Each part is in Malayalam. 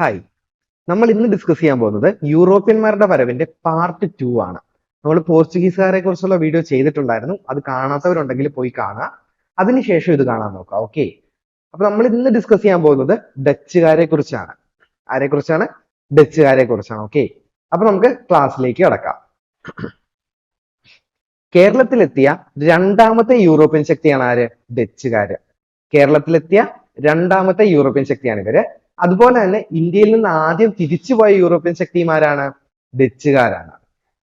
ഹായ് നമ്മൾ ഇന്ന് ഡിസ്കസ് ചെയ്യാൻ പോകുന്നത് യൂറോപ്യന്മാരുടെ വരവിന്റെ പാർട്ട് ടു ആണ്. നമ്മൾ പോർച്ചുഗീസുകാരെ കുറിച്ചുള്ള വീഡിയോ ചെയ്തിട്ടുണ്ടായിരുന്നു. അത് കാണാത്തവരുണ്ടെങ്കിൽ പോയി കാണുക അതിനുശേഷം ഇത് കാണാൻ നോക്കാം. ഓക്കെ അപ്പൊ നമ്മൾ ഇന്ന് ഡിസ്കസ് ചെയ്യാൻ പോകുന്നത് ഡച്ചുകാരെ കുറിച്ചാണ് ആരെ കുറിച്ചാണ് ഡച്ചുകാരെ കുറിച്ചാണ് ഓക്കെ അപ്പൊ നമുക്ക് ക്ലാസ്സിലേക്ക് കടക്കാം. കേരളത്തിലെത്തിയ രണ്ടാമത്തെ യൂറോപ്യൻ ശക്തിയാണ് ആര്? ഡച്ചുകാര്. കേരളത്തിലെത്തിയ രണ്ടാമത്തെ യൂറോപ്യൻ ശക്തിയാണ് ഇവർ അതുപോലെ തന്നെ ഇന്ത്യയിൽ നിന്ന് ആദ്യം തിരിച്ചുപോയ യൂറോപ്യൻ ശക്തിമാരാണ് ഡച്ചുകാരാണ്.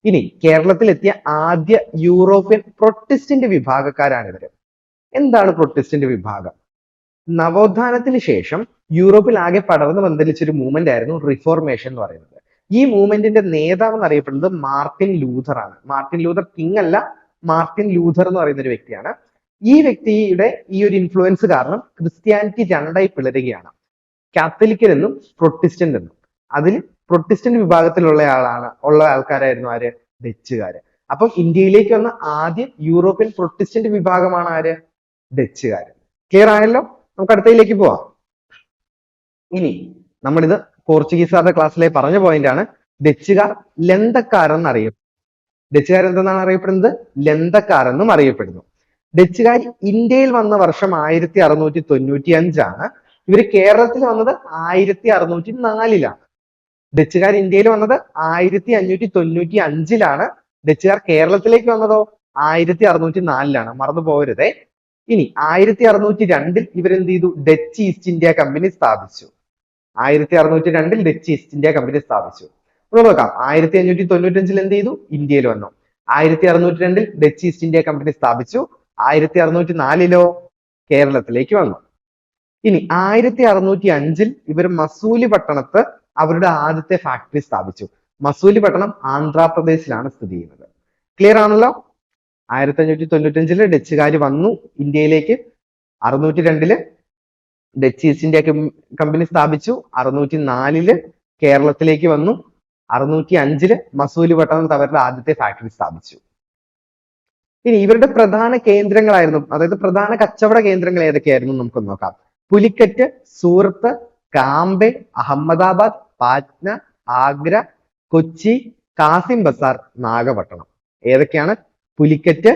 ഇനി കേരളത്തിലെത്തിയ ആദ്യ യൂറോപ്യൻ പ്രൊട്ടസ്റ്റന്റ് വിഭാഗക്കാരാണ് ഇവർ. എന്താണ് പ്രൊട്ടസ്റ്റന്റ് വിഭാഗം? നവോത്ഥാനത്തിന് ശേഷം യൂറോപ്പിൽ ആകെ പടർന്നു പന്തലിച്ചൊരു മൂവ്മെന്റ് ആയിരുന്നു റിഫോർമേഷൻ എന്ന് പറയുന്നത്. ഈ മൂവ്മെന്റിന്റെ നേതാവ് എന്നറിയപ്പെടുന്നത് മാർട്ടിൻ ലൂഥർ ആണ്. മാർട്ടിൻ ലൂഥർ കിങ് അല്ല മാർട്ടിൻ ലൂഥർ എന്ന് പറയുന്ന ഒരു വ്യക്തിയാണ്. ഈ വ്യക്തിയുടെ ഈ ഒരു ഇൻഫ്ലുവൻസ് കാരണം ക്രിസ്ത്യാനിറ്റി രണ്ടായി പിളരുകയാണ്. കാത്തലിക്കൽ എന്നും പ്രൊട്ടിസ്റ്റന്റ് എന്നും. അതിൽ പ്രൊട്ടിസ്റ്റന്റ് വിഭാഗത്തിലുള്ള ആളാണ് ഉള്ള ആൾക്കാരായിരുന്നു ആര്? ഡച്ചുകാര്. അപ്പം ഇന്ത്യയിലേക്ക് വന്ന ആദ്യ യൂറോപ്യൻ പ്രൊട്ടിസ്റ്റന്റ് വിഭാഗമാണ് ആര്? ഡച്ചുകാര്. ക്ലിയർ ആയല്ലോ? നമുക്ക് അടുത്തയിലേക്ക് പോവാം. ഇനി നമ്മളിത് പോർച്ചുഗീസുകാരുടെ ക്ലാസ്സിലെ പറഞ്ഞ പോയിന്റ് ആണ്. ഡച്ചുകാർ ലന്തക്കാരെന്ന് അറിയപ്പെടുന്നു ഡച്ചുകാർ എന്തെന്നാണ് അറിയപ്പെടുന്നത്? ലന്തക്കാരെന്നും അറിയപ്പെടുന്നു. ഡച്ചുകാർ ഇന്ത്യയിൽ വന്ന വർഷം ആയിരത്തി അറുന്നൂറ്റി തൊണ്ണൂറ്റി അഞ്ചാണ് ഇവർ കേരളത്തിൽ വന്നത് ആയിരത്തി അറുന്നൂറ്റി നാലിലാണ്. ഡച്ചുകാർ ഇന്ത്യയിൽ വന്നത് ആയിരത്തി അഞ്ഞൂറ്റി തൊണ്ണൂറ്റി അഞ്ചിലാണ്. ഡച്ചുകാർ കേരളത്തിലേക്ക് വന്നതോ ആയിരത്തി അറുന്നൂറ്റി നാലിലാണ്. മറന്നു പോകരുതേ. ഇനി ആയിരത്തി അറുന്നൂറ്റി രണ്ടിൽ ഇവരെന്ത് ചെയ്തു? ഡച്ച് ഈസ്റ്റ് ഇന്ത്യ കമ്പനി സ്ഥാപിച്ചു. ആയിരത്തി അറുന്നൂറ്റി രണ്ടിൽ ഡച്ച് ഈസ്റ്റ് ഇന്ത്യ കമ്പനി സ്ഥാപിച്ചു. നമുക്ക് നോക്കാം. ആയിരത്തി അഞ്ഞൂറ്റി തൊണ്ണൂറ്റി അഞ്ചിൽ എന്ത് ചെയ്തു? ഇന്ത്യയിൽ വന്നു. ആയിരത്തി അറുന്നൂറ്റി രണ്ടിൽ ഡച്ച് ഈസ്റ്റ് ഇന്ത്യ കമ്പനി സ്ഥാപിച്ചു. ആയിരത്തി അറുന്നൂറ്റി നാലിലോ കേരളത്തിലേക്ക് വന്നു. ഇനി ആയിരത്തി അറുന്നൂറ്റി അഞ്ചിൽ ഇവർ മസൂലി പട്ടണത്ത് അവരുടെ ആദ്യത്തെ ഫാക്ടറി സ്ഥാപിച്ചു. മസൂലി പട്ടണം ആന്ധ്രാപ്രദേശിലാണ് സ്ഥിതി ചെയ്യുന്നത്. ക്ലിയർ ആണല്ലോ? ആയിരത്തി അഞ്ഞൂറ്റി തൊണ്ണൂറ്റി അഞ്ചിൽ ഡച്ചുകാർ വന്നു ഇന്ത്യയിലേക്ക്. അറുന്നൂറ്റി രണ്ടിൽ ഡച്ച് ഈസ്റ്റ് ഇന്ത്യ കമ്പനി സ്ഥാപിച്ചു. അറുന്നൂറ്റി നാലിൽ കേരളത്തിലേക്ക് വന്നു. അറുന്നൂറ്റി അഞ്ചിൽ മസൂലി പട്ടണത്ത് അവരുടെ ആദ്യത്തെ ഫാക്ടറി സ്ഥാപിച്ചു. ഇനി ഇവരുടെ പ്രധാന കേന്ദ്രങ്ങളായിരുന്നു അതായത് പ്രധാന കച്ചവട കേന്ദ്രങ്ങൾ ഏതൊക്കെയായിരുന്നു നമുക്ക് നോക്കാം. പുലിക്കറ്റ് സൂറത്ത് കാംബെ അഹമ്മദാബാദ് പാറ്റ്ന ആഗ്ര കൊച്ചി കാസിം ബസാർ നാഗപട്ടണം. ഏതൊക്കെയാണ്? പുലിക്കറ്റ്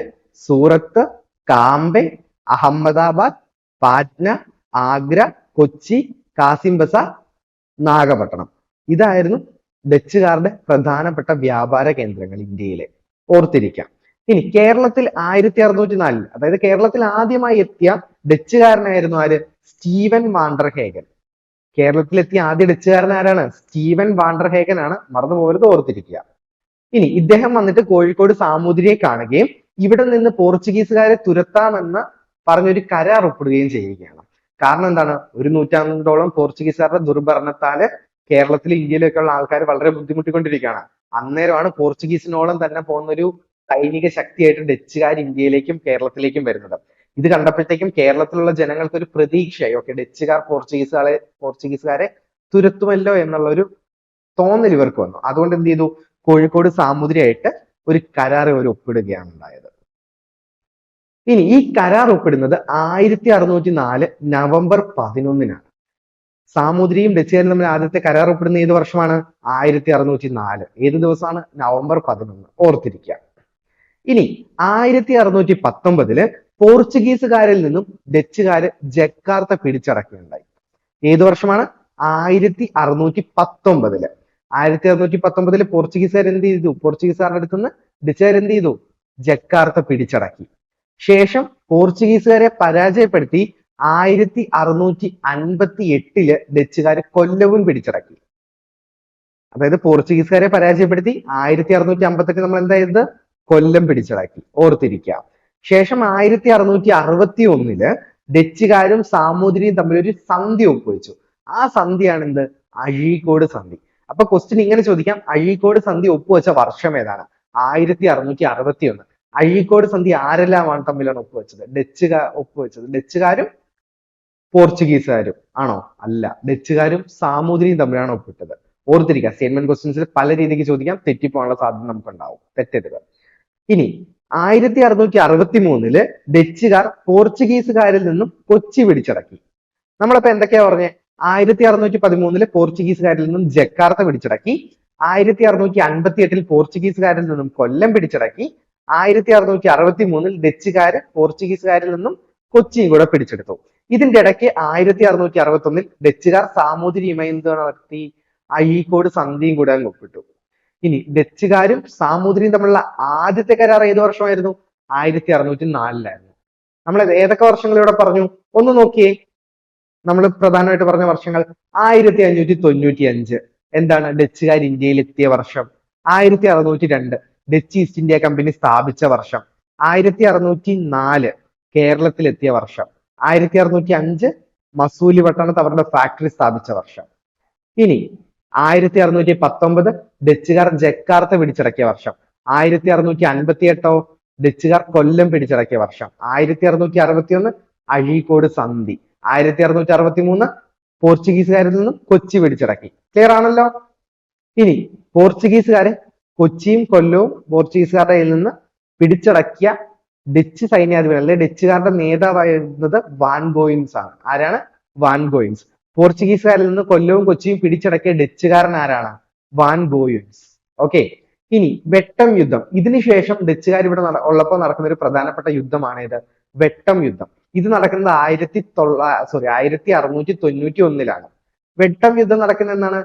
സൂറത്ത് കാംബെ അഹമ്മദാബാദ് പാറ്റ്ന ആഗ്ര കൊച്ചി കാസിം ബസാർ നാഗപട്ടണം. ഇതായിരുന്നു ഡച്ചുകാരുടെ പ്രധാനപ്പെട്ട വ്യാപാര കേന്ദ്രങ്ങൾ ഇന്ത്യയിലെ. ഓർത്തിരിക്കാം. ഇനി കേരളത്തിൽ ആയിരത്തി അറുന്നൂറ്റി നാലിൽ അതായത് കേരളത്തിൽ ആദ്യമായി എത്തിയ ഡച്ചുകാരനായിരുന്നു ആര്? Steven Vanderhagen. കേരളത്തിലെത്തിയ ആദ്യ ഡച്ചുകാരൻ ആരാണ്? സ്റ്റീവൻ വാണ്ടർഹേഗൻ ആണ് മറന്നു പോകരുത് ഓർത്തിരിക്കുക. ഇനി ഇദ്ദേഹം വന്നിട്ട് കോഴിക്കോട് സാമൂതിരിയെ കാണുകയും ഇവിടെ നിന്ന് പോർച്ചുഗീസുകാരെ തുരത്താമെന്ന് പറഞ്ഞൊരു കരാർ ഒപ്പിടുകയും ചെയ്യുകയാണ്. കാരണം എന്താണ്? ഒരു നൂറ്റാണ്ടോളം പോർച്ചുഗീസുകാരുടെ ദുർഭരണത്താൽ കേരളത്തിൽ ഇന്ത്യയിലേക്കുള്ള ആൾക്കാർ വളരെ ബുദ്ധിമുട്ടിക്കൊണ്ടിരിക്കുകയാണ്. അന്നേരമാണ് പോർച്ചുഗീസിനോളം തന്നെ പോകുന്ന ഒരു സൈനിക ശക്തിയായിട്ട് ഡച്ചുകാർ ഇന്ത്യയിലേക്കും കേരളത്തിലേക്കും വരുന്നത്. ഇത് കണ്ടപ്പോഴത്തേക്കും കേരളത്തിലുള്ള ജനങ്ങൾക്ക് ഒരു പ്രതീക്ഷയായി. ഓക്കെ ഡച്ചുകാർ പോർച്ചുഗീസുകാരെ പോർച്ചുഗീസുകാരെ തുരത്തുമല്ലോ എന്നുള്ള ഒരു തോന്നൽ ഇവർക്ക് വന്നു. അതുകൊണ്ട് എന്ത് ചെയ്തു? കോഴിക്കോട് സാമുദ്രിയായിട്ട് ഒരു കരാർ ഇവർ ഒപ്പിടുകയാണ് ഉണ്ടായത്. ഇനി ഈ കരാർ ഒപ്പിടുന്നത് ആയിരത്തി അറുന്നൂറ്റി നാല് നവംബർ പതിനൊന്നിനാണ്. സാമൂതിരിയും ഡച്ചുകാരും തമ്മിൽ ആദ്യത്തെ കരാർ ഒപ്പിടുന്ന ഏത് വർഷമാണ്? ആയിരത്തി അറുന്നൂറ്റി നാല് ഏത് ദിവസമാണ്? നവംബർ പതിനൊന്ന്. ഓർത്തിരിക്കുക. ഇനി ആയിരത്തി അറുന്നൂറ്റി പത്തൊമ്പതിൽ പോർച്ചുഗീസുകാരിൽ നിന്നും ഡച്ചുകാര് ജക്കാർത്ത പിടിച്ചടക്കുകയുണ്ടായി. ഏത് വർഷമാണ്? ആയിരത്തി അറുന്നൂറ്റി പത്തൊമ്പതിൽ ആയിരത്തി അറുന്നൂറ്റി പത്തൊമ്പതിൽ പോർച്ചുഗീസുകാർ എന്ത് ചെയ്തു? പോർച്ചുഗീസുകാരുടെ അടുത്ത് നിന്ന് ഡച്ചുകാർ എന്ത് ചെയ്തു? ജക്കാർത്ത പിടിച്ചടക്കി. ശേഷം പോർച്ചുഗീസുകാരെ പരാജയപ്പെടുത്തി ആയിരത്തി അറുന്നൂറ്റി അൻപത്തി എട്ടിൽ ഡച്ചുകാര് കൊല്ലവും പിടിച്ചടക്കി. അതായത് പോർച്ചുഗീസുകാരെ പരാജയപ്പെടുത്തി ആയിരത്തി അറുന്നൂറ്റി അമ്പത്തെട്ട് നമ്മൾ എന്താ ചെയ്തത് കൊല്ലം പിടിച്ചടക്കി. ഓർത്തിരിക്കാം. ശേഷം ആയിരത്തി അറുന്നൂറ്റി അറുപത്തി ഒന്നിൽ ഡച്ചുകാരും സാമൂതിരിയും തമ്മിൽ ഒരു സന്ധി ഒപ്പുവെച്ചു. ആ സന്ധിയാണ് എന്ത് അഴീക്കോട് സന്ധി. അപ്പൊ ക്വസ്റ്റ്യൻ ഇങ്ങനെ ചോദിക്കാം. അഴീക്കോട് സന്ധി ഒപ്പുവെച്ച വർഷം ഏതാണ്? ആയിരത്തി അറുന്നൂറ്റി അറുപത്തി ഒന്ന് അഴീക്കോട് സന്ധി ആരെല്ലാമാണ് തമ്മിലാണ് ഒപ്പുവെച്ചത്? ഡച്ചുകാർ ഒപ്പുവെച്ചത് ഡച്ചുകാരും പോർച്ചുഗീസുകാരും. ആണോ? അല്ല. ഡച്ചുകാരും സാമൂതിരിയും തമ്മിലാണ് ഒപ്പിട്ടത്. ഓർത്തിരിക്കുക സ്റ്റേറ്റ്മെന്റ് ക്വസ്റ്റ്യൻസിൽ പല രീതിക്ക് ചോദിക്കാം. തെറ്റിപ്പോകാനുള്ള സാധ്യത നമുക്ക് ഉണ്ടാവും തെറ്റരുത് ഇനി ആയിരത്തി അറുന്നൂറ്റി അറുപത്തി മൂന്നിൽ ഡച്ചുകാർ പോർച്ചുഗീസുകാരിൽ നിന്നും കൊച്ചി പിടിച്ചടക്കി. നമ്മളിപ്പോ എന്തൊക്കെയാ പറഞ്ഞേ? ആയിരത്തി അറുന്നൂറ്റി പതിമൂന്നിൽ പോർച്ചുഗീസുകാരിൽ നിന്നും ജക്കാർത്ത പിടിച്ചടക്കി. ആയിരത്തി അറുന്നൂറ്റി അൻപത്തി എട്ടിൽ പോർച്ചുഗീസുകാരിൽ നിന്നും കൊല്ലം പിടിച്ചടക്കി. ആയിരത്തി അറുന്നൂറ്റി അറുപത്തി മൂന്നിൽ ഡച്ചുകാര് പോർച്ചുഗീസുകാരിൽ നിന്നും കൊച്ചിയും കൂടെ പിടിച്ചെടുത്തു. ഇതിന്റെ ഇടയ്ക്ക് ആയിരത്തി അറുന്നൂറ്റി അറുപത്തി ഒന്നിൽ ഡച്ചുകാർ സാമൂതിരിയുമായി എന്ത് നടത്തി? അഴീക്കോട് സന്ധിയും കൂടെ അങ്ങ് ഒപ്പിട്ടു. ഇനി ഡച്ചുകാരും സാമൂതിരിയും തമ്മിലുള്ള ആദ്യത്തെ കരാർ ഏത് വർഷമായിരുന്നു? ആയിരത്തി അറുന്നൂറ്റി നാലിലായിരുന്നു നമ്മൾ ഏതൊക്കെ വർഷങ്ങൾ ഇവിടെ പറഞ്ഞു? ഒന്ന് നോക്കിയേ. നമ്മൾ പ്രധാനമായിട്ട് പറഞ്ഞ വർഷങ്ങൾ ആയിരത്തി അഞ്ഞൂറ്റി തൊണ്ണൂറ്റി അഞ്ച് എന്താണ്? ഡച്ചുകാർ ഇന്ത്യയിൽ എത്തിയ വർഷം. ആയിരത്തി അറുന്നൂറ്റി രണ്ട് ഡച്ച് ഈസ്റ്റ് ഇന്ത്യ കമ്പനി സ്ഥാപിച്ച വർഷം. ആയിരത്തി അറുന്നൂറ്റി നാല് കേരളത്തിൽ എത്തിയ വർഷം. ആയിരത്തി അറുന്നൂറ്റി അഞ്ച് മസൂലി പട്ടണത്ത് അവരുടെ ഫാക്ടറി സ്ഥാപിച്ച വർഷം. ഇനി ആയിരത്തി അറുന്നൂറ്റി പത്തൊമ്പത് ഡച്ചുകാർ ജക്കാർത്ത പിടിച്ചടക്കിയ വർഷം. ആയിരത്തി അറുന്നൂറ്റി അൻപത്തി എട്ടോ ഡച്ചുകാർ കൊല്ലം പിടിച്ചടക്കിയ വർഷം. ആയിരത്തി അറുന്നൂറ്റി അറുപത്തി ഒന്ന് അഴീക്കോട് സന്ധി. ആയിരത്തി അറുന്നൂറ്റി അറുപത്തി മൂന്ന് പോർച്ചുഗീസുകാരിൽ നിന്നും കൊച്ചി പിടിച്ചടക്കി. ക്ലിയർ ആണല്ലോ? ഇനി പോർച്ചുഗീസുകാര് കൊച്ചിയും കൊല്ലവും പോർച്ചുഗീസുകാരുടെ കയ്യിൽ നിന്ന് പിടിച്ചടക്കിയ ഡച്ച് സൈന്യാധിപൻ അല്ലെ ഡച്ചുകാരുടെ നേതാവായിരുന്നത് വാൻ ഗോയിൻസ് ആണ് ആരാണ്? വാൻ ഗോയിൻസ് പോർച്ചുഗീസുകാരിൽ നിന്ന് കൊല്ലവും കൊച്ചിയും പിടിച്ചടക്കിയ ഡച്ചുകാരൻ ആരാണ് വാൻ ബോയുൻസ്. ഓക്കെ ഇനി വെട്ടം യുദ്ധം. ഇതിനുശേഷം ഡച്ചുകാർ ഇവിടെ ഉള്ളപ്പോൾ നടക്കുന്ന ഒരു പ്രധാനപ്പെട്ട യുദ്ധമാണ് ഇത്. വെട്ടം യുദ്ധം. ഇത് നടക്കുന്നത് ആയിരത്തി തൊള്ള സോറി ആയിരത്തി അറുന്നൂറ്റി തൊണ്ണൂറ്റി ഒന്നിലാണ് വെട്ടം യുദ്ധം നടക്കുന്ന എന്നാണ്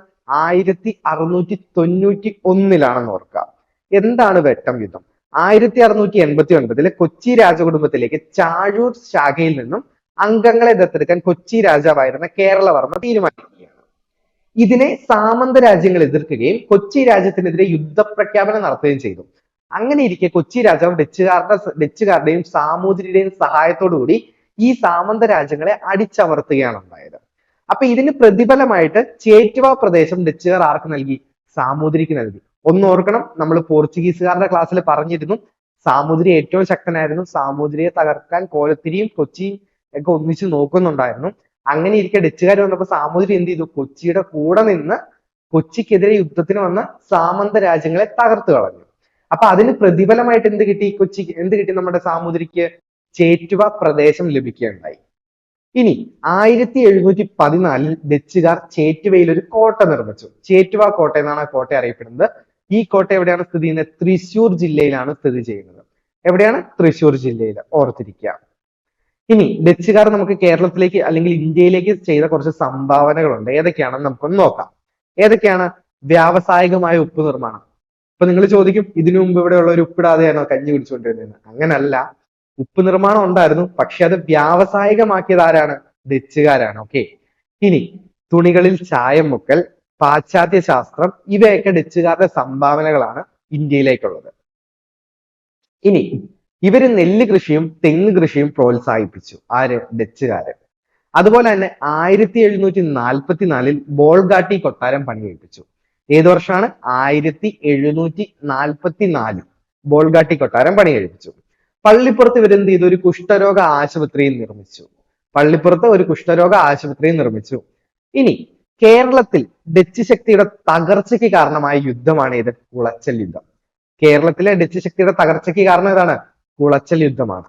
ആയിരത്തി അറുന്നൂറ്റി തൊണ്ണൂറ്റി ഒന്നിലാണെന്ന് ഓർക്കുക. എന്താണ് വെട്ടം യുദ്ധം? ആയിരത്തി അറുന്നൂറ്റി എൺപത്തി ഒൻപതിലെ കൊച്ചി രാജകുടുംബത്തിലേക്ക് ചാഴൂർ ശാഖയിൽ നിന്നും അംഗങ്ങളെ ദത്തെടുക്കാൻ കൊച്ചി രാജാവായിരുന്ന കേരളവർമ്മ തീരുമാനിക്കുകയാണ്. ഇതിനെ സാമന്ത രാജ്യങ്ങൾ എതിർക്കുകയും കൊച്ചി രാജ്യത്തിനെതിരെ യുദ്ധപ്രഖ്യാപനം നടത്തുകയും ചെയ്തു. അങ്ങനെ ഇരിക്കെ കൊച്ചി രാജാവ് ഡച്ചുകാരുടെ ഡച്ചുകാരുടെയും സാമൂതിരിയുടെയും സഹായത്തോടുകൂടി ഈ സാമന്ത രാജ്യങ്ങളെ അടിച്ചമർത്തുകയാണ് ഉണ്ടായത്. അപ്പൊ ഇതിന് പ്രതിഫലമായിട്ട് ചേറ്റുവ പ്രദേശം ഡച്ചുകാർ ആർക്ക് നൽകി? സാമൂതിരിക്ക് നൽകി. ഒന്ന് ഓർക്കണം നമ്മൾ പോർച്ചുഗീസുകാരുടെ ക്ലാസ്സിൽ പറഞ്ഞിരുന്നു സാമൂതിരി ഏറ്റവും ശക്തനായിരുന്നു സാമൂതിരിയെ തകർക്കാൻ കോലത്തിരിയും കൊച്ചിയും ഒക്കെ ഒന്നിച്ച് നോക്കുന്നുണ്ടായിരുന്നു. അങ്ങനെ ഇരിക്കെ ഡച്ചുകാർ വന്നപ്പോൾ സാമൂതിരി എന്ത് ചെയ്തു? കൊച്ചിയുടെ കൂടെ നിന്ന് കൊച്ചിക്കെതിരെ യുദ്ധത്തിന് വന്ന സാമന്ത രാജ്യങ്ങളെ തകർത്തു കളഞ്ഞു. അപ്പൊ അതിന് പ്രതിഫലമായിട്ട് എന്ത് കിട്ടി? കൊച്ചി എന്ത് കിട്ടി? നമ്മുടെ സാമൂതിരിക്ക് ചേറ്റുവ പ്രദേശം ലഭിക്കുകയുണ്ടായി. ഇനി ആയിരത്തി എഴുന്നൂറ്റി പതിനാലിൽ ഡച്ചുകാർ ചേറ്റുവയിൽ ഒരു കോട്ട നിർമ്മിച്ചു. ചേറ്റുവ കോട്ട എന്നാണ് ആ കോട്ട അറിയപ്പെടുന്നത്. ഈ കോട്ട എവിടെയാണ് സ്ഥിതി ചെയ്യുന്നത്? തൃശൂർ ജില്ലയിലാണ് സ്ഥിതി ചെയ്യുന്നത്. എവിടെയാണ്? തൃശൂർ ജില്ലയിൽ. ഓർത്തിരിക്കുക. ഇനി ഡച്ചുകാർ നമുക്ക് കേരളത്തിലേക്ക് അല്ലെങ്കിൽ ഇന്ത്യയിലേക്ക് ചെയ്ത കുറച്ച് സംഭാവനകളുണ്ട്. ഏതൊക്കെയാണെന്ന് നമുക്കൊന്ന് നോക്കാം. ഏതൊക്കെയാണ് വ്യാവസായികമായ ഉപ്പ് നിർമ്മാണം? ഇപ്പൊ നിങ്ങൾ ചോദിക്കും ഇതിനു മുമ്പ് ഇവിടെയുള്ള ഒരു ഉപ്പിടാതെയാണോ കഞ്ഞി കുടിച്ചുകൊണ്ടിരുന്നത്? അങ്ങനല്ല. ഉപ്പ് നിർമ്മാണം ഉണ്ടായിരുന്നു പക്ഷെ അത് വ്യാവസായികമാക്കിയത് ആരാണ്? ഡച്ചുകാരാണ്. ഓക്കെ. ഇനി തുണികളിൽ ചായം മുക്കൽ പാശ്ചാത്യ ശാസ്ത്രം ഇവയൊക്കെ ഡച്ചുകാരുടെ സംഭാവനകളാണ് ഇന്ത്യയിലേക്കുള്ളത്. ഇനി ഇവർ നെല്ല് കൃഷിയും തെങ്ങ് കൃഷിയും പ്രോത്സാഹിപ്പിച്ചു. ആര്? ഡച്ചുകാര്. അതുപോലെ തന്നെ ആയിരത്തി എഴുന്നൂറ്റി നാൽപ്പത്തിനാലിൽ ബോൾഗാട്ടി കൊട്ടാരം പണി കഴിപ്പിച്ചു ഏത് വർഷമാണ്? ആയിരത്തി എഴുന്നൂറ്റി നാൽപ്പത്തി നാലിൽ ബോൾഗാട്ടി കൊട്ടാരം പണി കഴിപ്പിച്ചു പള്ളിപ്പുറത്ത് ഇവരെന്ത് ചെയ്തു? ഒരു കുഷ്ഠരോഗ ആശുപത്രിയും നിർമ്മിച്ചു. പള്ളിപ്പുറത്ത് ഒരു കുഷ്ഠരോഗ ആശുപത്രിയും നിർമ്മിച്ചു. ഇനി കേരളത്തിൽ ഡച്ച് ശക്തിയുടെ തകർച്ചയ്ക്ക് കാരണമായ യുദ്ധമാണ് ഇത് കുളച്ചൽ യുദ്ധം. കേരളത്തിലെ ഡച്ച് ശക്തിയുടെ തകർച്ചയ്ക്ക് കാരണം ഏതാണ്? കുളച്ചൽ യുദ്ധമാണ്.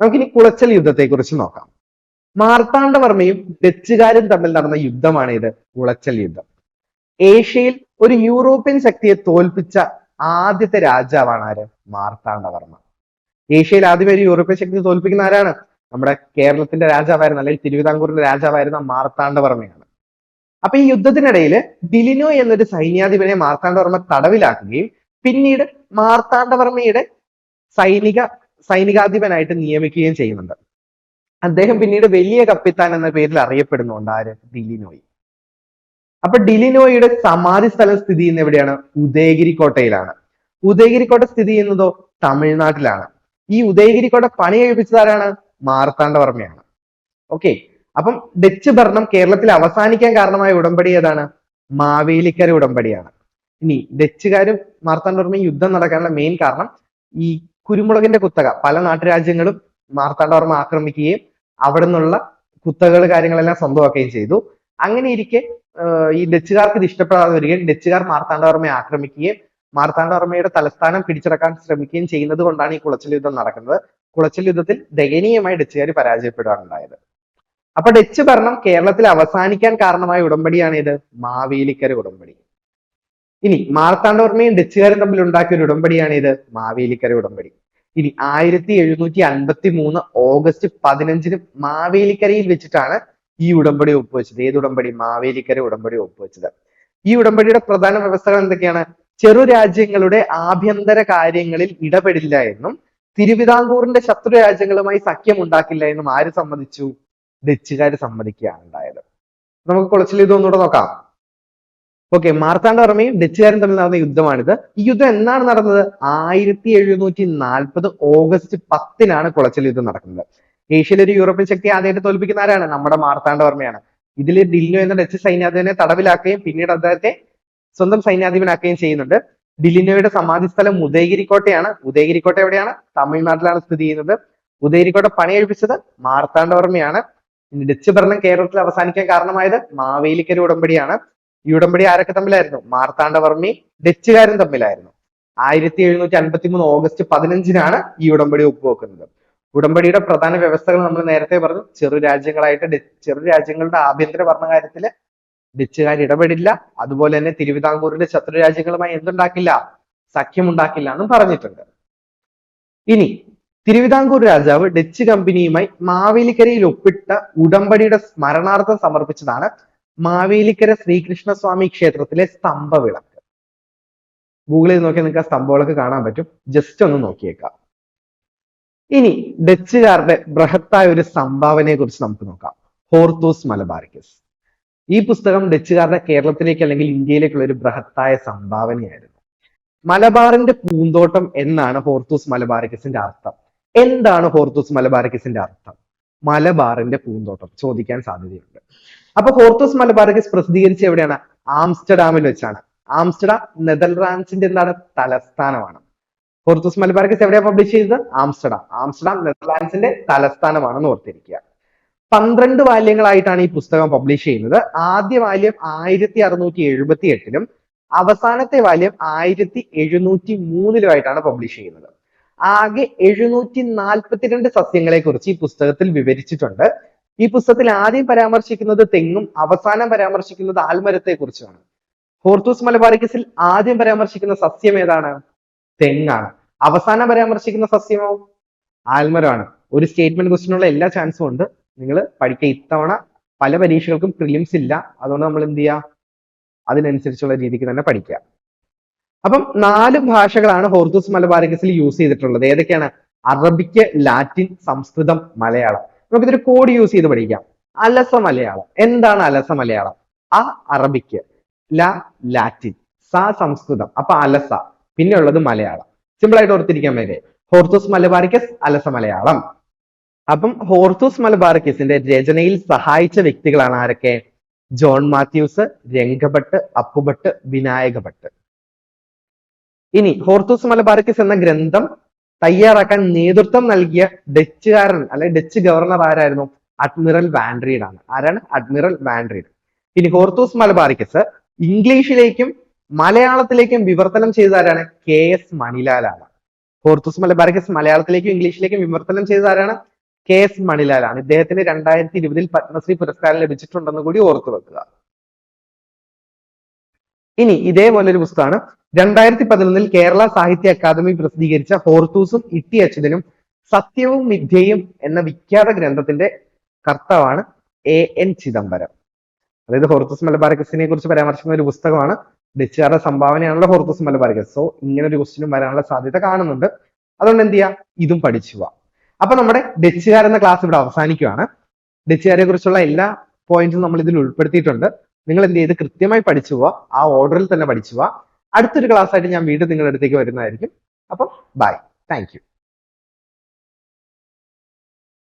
നമുക്കിനി കുളച്ചൽ യുദ്ധത്തെക്കുറിച്ച് നോക്കാം. മാർത്താണ്ഡവർമ്മയും ഡച്ചുകാരും തമ്മിൽ നടന്ന യുദ്ധമാണ് ഇത് കുളച്ചൽ യുദ്ധം. ഏഷ്യയിൽ ഒരു യൂറോപ്യൻ ശക്തിയെ തോൽപ്പിച്ച ആദ്യത്തെ രാജാവാണ് ആര്? മാർത്താണ്ഡവർമ്മ. ഏഷ്യയിൽ ആദ്യമേ ഒരു യൂറോപ്യൻ ശക്തി തോൽപ്പിക്കുന്ന ആരാണ്? നമ്മുടെ കേരളത്തിന്റെ രാജാവായിരുന്ന അല്ലെങ്കിൽ തിരുവിതാംകൂറിന്റെ രാജാവായിരുന്ന മാർത്താണ്ഡവർമ്മയാണ്. അപ്പൊ ഈ യുദ്ധത്തിനിടയിൽ ഡിലിനോ എന്നൊരു സൈന്യാധിപനെ മാർത്താണ്ഡവർമ്മ തടവിലാക്കുകയും പിന്നീട് മാർത്താണ്ഡവർമ്മയുടെ സൈനിക സൈനികാധിപനായിട്ട് നിയമിക്കുകയും ചെയ്യുന്നുണ്ട്. അദ്ദേഹം പിന്നീട് വലിയ കപ്പിത്താൻ എന്ന പേരിൽ അറിയപ്പെടുന്നുണ്ട് ആര്? ഡിലിനോയി. അപ്പൊ ഡിലിനോയിയുടെ സമാധി സ്ഥലം സ്ഥിതി ചെയ്യുന്ന എവിടെയാണ്? ഉദയഗിരി കോട്ടയിലാണ് ഉദയഗിരി കോട്ട സ്ഥിതി ചെയ്യുന്നതോ തമിഴ്നാട്ടിലാണ്. ഈ ഉദയഗിരി കോട്ട പണി കഴിപ്പിച്ചത് ആരാണ്? മാർത്താണ്ഡവർമ്മയാണ്. ഓക്കെ. അപ്പം ഡച്ച് ഭരണം കേരളത്തിൽ അവസാനിക്കാൻ കാരണമായ ഉടമ്പടി ഏതാണ്? മാവേലിക്കര ഉടമ്പടിയാണ്. ഇനി ഡച്ചുകാരും മാർത്താണ്ഡവർമ്മയും യുദ്ധം നടക്കാനുള്ള മെയിൻ കാരണം ഈ കുരുമുളകിന്റെ കുത്തക. പല നാട്ടുരാജ്യങ്ങളും മാർത്താണ്ഡവർമ്മ ആക്രമിക്കുകയും അവിടെ നിന്നുള്ള കുത്തകൾ കാര്യങ്ങളെല്ലാം സ്വന്തമാക്കുകയും ചെയ്തു. അങ്ങനെ ഇരിക്കെ ഈ ഡച്ചുകാർക്ക് ഇത് ഇഷ്ടപ്പെടാതെ വരികയും ഡച്ചുകാർ മാർത്താണ്ഡവർമ്മയെ ആക്രമിക്കുകയും മാർത്താണ്ഡവർമ്മയുടെ തലസ്ഥാനം പിടിച്ചടക്കാൻ ശ്രമിക്കുകയും ചെയ്യുന്നത് കൊണ്ടാണ് ഈ കുളച്ചിൽ യുദ്ധം നടക്കുന്നത്. കുളച്ചിൽ യുദ്ധത്തിൽ ദയനീയമായി ഡച്ചുകാർ പരാജയപ്പെടുകയാണുണ്ടായത്. അപ്പൊ ഡച്ച് ഭരണം കേരളത്തിൽ അവസാനിക്കാൻ കാരണമായ ഉടമ്പടിയാണ് ഇത് മാവേലിക്കര ഉടമ്പടി. ഇനി മാർത്താണ്ഡവർമ്മയും ഡച്ചുകാരും തമ്മിൽ ഉണ്ടാക്കിയ ഒരു ഉടമ്പടിയാണ് ഇത് മാവേലിക്കര ഉടമ്പടി. ഇനി ആയിരത്തി എഴുന്നൂറ്റി അൻപത്തി മൂന്ന് ഓഗസ്റ്റ് പതിനഞ്ചിന് മാവേലിക്കരയിൽ വെച്ചിട്ടാണ് ഈ ഉടമ്പടി ഒപ്പുവെച്ചത്. ഏത് ഉടമ്പടി? മാവേലിക്കര ഉടമ്പടി ഒപ്പുവെച്ചത്. ഈ ഉടമ്പടിയുടെ പ്രധാന വ്യവസ്ഥകൾ എന്തൊക്കെയാണ്? ചെറു രാജ്യങ്ങളുടെ ആഭ്യന്തര കാര്യങ്ങളിൽ ഇടപെടില്ല എന്നും തിരുവിതാംകൂറിന്റെ ശത്രു രാജ്യങ്ങളുമായി സഖ്യം ഉണ്ടാക്കില്ല എന്നും ആര് സമ്മതിച്ചു? ഡച്ചുകാർ സമ്മതിക്കുകയാണ് ഉണ്ടായത്. നമുക്ക് കുളച്ചിൽ ഇതൊന്നുകൂടെ നോക്കാം. ഓക്കെ മാർത്താണ്ഡവർമ്മയും ഡച്ചുകാരും തമ്മിൽ നടന്ന യുദ്ധമാണിത്. ഈ യുദ്ധം എന്നാണ് നടന്നത്? ആയിരത്തി എഴുന്നൂറ്റി നാൽപ്പത് ഓഗസ്റ്റ് പത്തിനാണ് കുളച്ചിൽ യുദ്ധം നടക്കുന്നത്. ഏഷ്യയിലെ ഒരു യൂറോപ്യൻ ശക്തി ആദ്യമായിട്ട് തോൽപ്പിക്കുന്ന ആരാണ്? നമ്മുടെ മാർത്താണ്ഡവർമ്മയാണ് ഇതിൽ ഡില്ലു എന്ന ഡച്ച് സൈന്യാധിപനെ തടവിലാക്കുകയും പിന്നീട് അദ്ദേഹത്തെ സ്വന്തം സൈന്യാധിപനാക്കുകയും ചെയ്യുന്നുണ്ട്. ഡിലിനോയുടെ സമാധി സ്ഥലം ഉദയഗിരിക്കോട്ടയാണ്. ഉദയഗിരിക്കോട്ട എവിടെയാണ്? തമിഴ്നാട്ടിലാണ് സ്ഥിതി ചെയ്യുന്നത്. ഉദയഗിരിക്കോട്ട പണി പണിയെഴുപ്പിച്ചത് മാർത്താണ്ഡവർമ്മയാണ് ഡച്ച് ഭരണം കേരളത്തിൽ അവസാനിക്കാൻ കാരണമായത് മാവേലിക്കര ഉടമ്പടിയാണ്. ഈ ആരൊക്കെ തമ്മിലായിരുന്നു? മാർത്താണ്ഡവർമ്മി ഡച്ചുകാരും തമ്മിലായിരുന്നു. ആയിരത്തി എഴുന്നൂറ്റി അൻപത്തി മൂന്ന് ഓഗസ്റ്റ് പതിനഞ്ചിനാണ് ഈ ഉടമ്പടി ഒപ്പുവെക്കുന്നത്. ഉടമ്പടിയുടെ പ്രധാന വ്യവസ്ഥകൾ നമ്മൾ നേരത്തെ പറഞ്ഞു. ചെറു രാജ്യങ്ങളായിട്ട് ചെറു രാജ്യങ്ങളുടെ ആഭ്യന്തര ഭരണകാര്യത്തിൽ ഡച്ചുകാർ ഇടപെടില്ല. അതുപോലെ തന്നെ തിരുവിതാംകൂറിന്റെ ശത്രു രാജ്യങ്ങളുമായി എന്തുണ്ടാക്കില്ല? സഖ്യമുണ്ടാക്കില്ല എന്നും പറഞ്ഞിട്ടുണ്ട്. ഇനി തിരുവിതാംകൂർ രാജാവ് ഡച്ച് കമ്പനിയുമായി മാവേലിക്കരയിൽ ഒപ്പിട്ട ഉടമ്പടിയുടെ സ്മരണാർത്ഥം സമർപ്പിച്ചതാണ് മാവേലിക്കര ശ്രീകൃഷ്ണസ്വാമി ക്ഷേത്രത്തിലെ സ്തംഭവിളക്ക്. വിളക്ക് ഗൂഗിളിൽ നോക്കിയാൽ നിങ്ങൾക്ക് ആ സ്തംഭവിളക്ക് കാണാൻ പറ്റും. ജസ്റ്റ് ഒന്ന് നോക്കിയേക്കാം. ഇനി ഡച്ചുകാരുടെ ബൃഹത്തായ ഒരു സംഭാവനയെ കുറിച്ച് നമുക്ക് നോക്കാം. Hortus Malabaricus. ഈ പുസ്തകം ഡച്ചുകാരുടെ കേരളത്തിലേക്ക് അല്ലെങ്കിൽ ഇന്ത്യയിലേക്കുള്ള ഒരു ബൃഹത്തായ സംഭാവനയായിരുന്നു. മലബാറിന്റെ പൂന്തോട്ടം എന്നാണ് ഹോർത്തൂസ് മലബാറിക്കസിന്റെ അർത്ഥം. എന്താണ് ഹോർത്തൂസ് മലബാറിക്കസിന്റെ അർത്ഥം? മലബാറിന്റെ പൂന്തോട്ടം. ചോദിക്കാൻ സാധ്യതയുണ്ട്. അപ്പൊ ഹോർത്തോസ് മലബാറിക്കസ് പ്രസിദ്ധീകരിച്ച എവിടെയാണ്? ആംസ്റ്റർഡാമിൽ വെച്ചാണ്. ആംസ്റ്റർഡാം നെതർലാൻഡ്സിന്റെ എന്താണ്? തലസ്ഥാനമാണ്. ഹോർത്തോസ് മലബാറിക്കസ് എവിടെയാണ് പബ്ലിഷ് ചെയ്തത്? ആംസ്റ്റർഡാം. ആംസ്റ്റർഡാം നെതർലാൻഡ്സിന്റെ തലസ്ഥാനമാണെന്ന് ഓർത്തിരിക്കുക. പന്ത്രണ്ട് വാല്യങ്ങളായിട്ടാണ് ഈ പുസ്തകം പബ്ലിഷ് ചെയ്യുന്നത്. ആദ്യ വാല്യം ആയിരത്തി അറുന്നൂറ്റി എഴുപത്തി എട്ടിലും അവസാനത്തെ വാല്യം ആയിരത്തി എഴുന്നൂറ്റി മൂന്നിലുമായിട്ടാണ് പബ്ലിഷ് ചെയ്യുന്നത്. ആകെ എഴുന്നൂറ്റി നാൽപ്പത്തിരണ്ട് സസ്യങ്ങളെ കുറിച്ച് ഈ പുസ്തകത്തിൽ വിവരിച്ചിട്ടുണ്ട്. ഈ പുസ്തകത്തിൽ ആദ്യം പരാമർശിക്കുന്നത് തെങ്ങും അവസാനം പരാമർശിക്കുന്നത് ആൽമരത്തെ കുറിച്ചാണ് ഹോർത്തൂസ് മലബാറിക്കസിൽ ആദ്യം പരാമർശിക്കുന്ന സസ്യം ഏതാണ്? തെങ്ങാണ്. അവസാനം പരാമർശിക്കുന്ന സസ്യമോ? ആൽമരമാണ്. ഒരു സ്റ്റേറ്റ്മെന്റ് ക്വസ്റ്റിനുള്ള എല്ലാ ചാൻസും ഉണ്ട്. നിങ്ങൾ പഠിക്കുക. ഇത്തവണ പല പരീക്ഷകൾക്കും പ്രിലിംസ് ഇല്ല. അതുകൊണ്ട് നമ്മൾ എന്ത് ചെയ്യുക അതിനനുസരിച്ചുള്ള രീതിക്ക് തന്നെ പഠിക്കുക. അപ്പം നാല് ഭാഷകളാണ് ഹോർത്തൂസ് മലബാറിക്കസിൽ യൂസ് ചെയ്തിട്ടുള്ളത്. ഏതൊക്കെയാണ്? അറബിക്ക് ലാറ്റിൻ സംസ്കൃതം മലയാളം. നമുക്കിതൊരു കോഡ് യൂസ് ചെയ്ത് പഠിക്കാം. അലസ മലയാളം. എന്താണ് അലസ മലയാളം? അ അറബിക്ക്. ല ലാറ്റിൻ. സ സംസ്കൃതം. അപ്പൊ അലസ. പിന്നെ ഉള്ളത് മലയാളം. സിമ്പിൾ ആയിട്ട് ഓർത്തിരിക്കാൻ വേണ്ടി ഹോർത്തൂസ് മലബാറിക്കസ് അലസ മലയാളം. അപ്പം ഹോർത്തൂസ് മലബാറിക്കസിന്റെ രചനയിൽ സഹായിച്ച വ്യക്തികളാണ് ആരൊക്കെ? ജോൺ മാത്യൂസ് രംഗഭട്ട് അപ്പുഭട്ട് വിനായക ഭട്ട് ഇനി ഹോർത്തൂസ് മലബാറിക്കസ് എന്ന ഗ്രന്ഥം തയ്യാറാക്കാൻ നേതൃത്വം നൽകിയ ഡച്ചുകാരൻ അല്ലെ ഡച്ച് ഗവർണർ ആരായിരുന്നു? അഡ്മിറൽ വാൻഡ്രീഡ് ആണ്. ആരാണ്? അഡ്മിറൽ വാൻഡ്രീഡ് ഇനി ഹോർത്തൂസ് മലബാറിക്കസ് ഇംഗ്ലീഷിലേക്കും മലയാളത്തിലേക്കും വിവർത്തനം ചെയ്ത ആരാണ്? കെ എസ് മണിലാലാണ് ഹോർത്തൂസ് മലബാറിക്കസ് മലയാളത്തിലേക്കും ഇംഗ്ലീഷിലേക്കും വിവർത്തനം ചെയ്ത ആരാണ്? കെ എസ് മണിലാലാണ് ഇദ്ദേഹത്തിന് രണ്ടായിരത്തി ഇരുപതിൽ പത്മശ്രീ പുരസ്കാരം ലഭിച്ചിട്ടുണ്ടെന്ന് കൂടി ഓർത്തു വെക്കുക ഇനി ഇതേപോലെ ഒരു പുസ്തകമാണ്. രണ്ടായിരത്തി പതിനൊന്നിൽ കേരള സാഹിത്യ അക്കാദമി പ്രസിദ്ധീകരിച്ച ഹോർത്തൂസും ഇട്ടി അച്യുതനും സത്യവും മിഥ്യയും എന്ന വിഖ്യാത ഗ്രന്ഥത്തിന്റെ കർത്താവാണ് എ എൻ ചിദംബരം. അതായത് ഹോർത്തൂസ് മലബാറിക്കസിനെ കുറിച്ച് പരാമർശിക്കുന്ന ഒരു പുസ്തകമാണ്. ഡച്ചുകാരുടെ സംഭാവനയാണല്ലോ ഹോർത്തൂസ് മലബാറിക്കസ് സോ ഇങ്ങനെ ഒരു ക്വസ്റ്റിനും വരാനുള്ള സാധ്യത കാണുന്നുണ്ട്. അതുകൊണ്ട് എന്ത് ചെയ്യുക ഇതും പഠിച്ചു അപ്പൊ നമ്മുടെ ഡച്ചുകാർ എന്ന ക്ലാസ് ഇവിടെ അവസാനിക്കുകയാണ് ഡച്ചുകാരെ കുറിച്ചുള്ള എല്ലാ പോയിന്റും നമ്മൾ ഇതിൽ ഉൾപ്പെടുത്തിയിട്ടുണ്ട്. നിങ്ങൾ എന്ത് ചെയ്ത് കൃത്യമായി പഠിച്ചു പോവാ. ആ ഓർഡറിൽ തന്നെ പഠിച്ചു പോവാ. അടുത്തൊരു ക്ലാസ് ആയിട്ട് ഞാൻ വീണ്ടും നിങ്ങളുടെ അടുത്തേക്ക് വരുന്നതായിരിക്കും. അപ്പം ബൈ താങ്ക്